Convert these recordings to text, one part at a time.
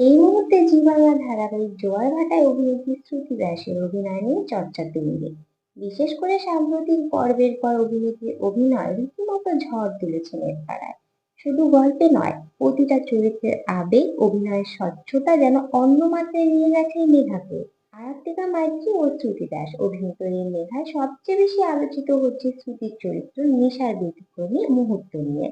এই মুহূর্তে জি ধারাবাহিক জোয়ার ভাটায় অভিনেত্রী শ্রুতি দাসের অভিনয় নিয়ে চর্চা তুঙ্গে বিশেষ করে সাম্প্রতিক পর্বের পর অভিনেত্রীর অভিনয় রীতিমতো ঝড় তুলেছে পাড়ায় শুধু গল্পে নয়, প্রতিটা চরিত্রের আবেগ, অভিনয়ের স্বচ্ছতা যেন অন্য মাত্রায় নিয়ে গেছে মেঘাকে আরাত্রিকা মাইত্রী ও শ্রুতি দাস অভিনীত এই মেঘায় সবচেয়ে বেশি আলোচিত হচ্ছে শ্রুতির চরিত্র নিশার ব্যতিক্রমী মুহূর্ত নিয়ে।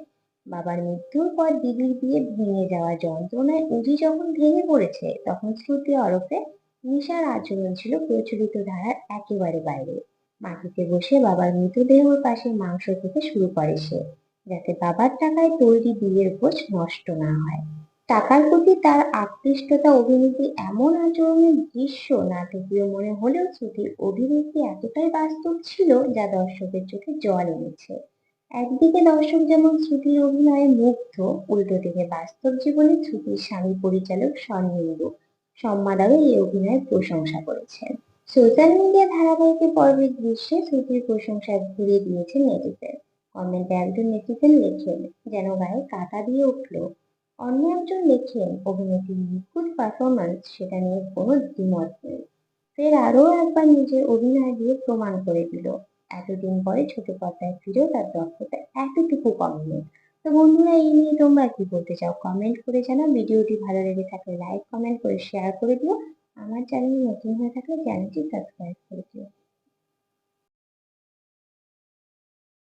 বাবার মৃত্যুর পর দিদির বিয়ে ভেঙে যাওয়া যন্ত্রণায় উজি যখন ভেঙে পড়েছে, তখন শ্রুতি ওরফে নিশার আচরণ ছিল প্রচলিত ধারার একেবারে বাইরে। মাটিতে বসে বাবার মৃতদেহর পাশে মাংস খেতে শুরু করে সে, যাতে বাবার টাকায় তৈরি বিয়ের ভোজ নষ্ট না হয়। টাকার প্রতি তার আকৃষ্টতা অভিনেত্রী এমন আচরণের দৃশ্য নাটকীয় মনে হলেও শ্রুতির অভিনীতি এতটাই বাস্তব ছিল যা দর্শকের চোখে জল এনেছে। একদিকে দর্শক যেমন শ্রুতির অভিনয়ে মুগ্ধ, উল্টো দিকে বাস্তব জীবনে শ্রুতির স্বামী পরিচালক স্বর্ণেন্দু সম্মাদারও এই অভিনয়ের প্রশংসা করেছেন। সোশ্যাল মিডিয়া ধারাবাহিকে পর্বের দৃশ্যে শ্রুতির প্রশংসায় ঘুরিয়ে দিয়েছেন নেটিজেন কমেন্টে একজন নেটিজেন লেখেন, যেন গায়ে কাটা দিয়ে উঠল। অন্য একজন লেখেন, অভিনেত্রীর নিখুঁত পারফরমেন্স সেটা নিয়ে কোনো দ্বিমত নেই। ফের আরও একবার নিজের অভিনয় দিয়ে প্রমাণ করে দিল। এতদিন পরে ছোট পর্দায় ফিরেও তার দক্ষতা এতটুকু কমেনি। তো বন্ধুরা, এই নিয়ে তোমরা কি বলতে চাও? কমেন্ট করে জানাও। ভিডিওটি ভালো লেগে থাকলে লাইক কমেন্ট করে শেয়ার করে দিও। আমার চ্যানেল নতুন হয়ে থাকলে চ্যানেলটি সাবস্ক্রাইব করে দিও।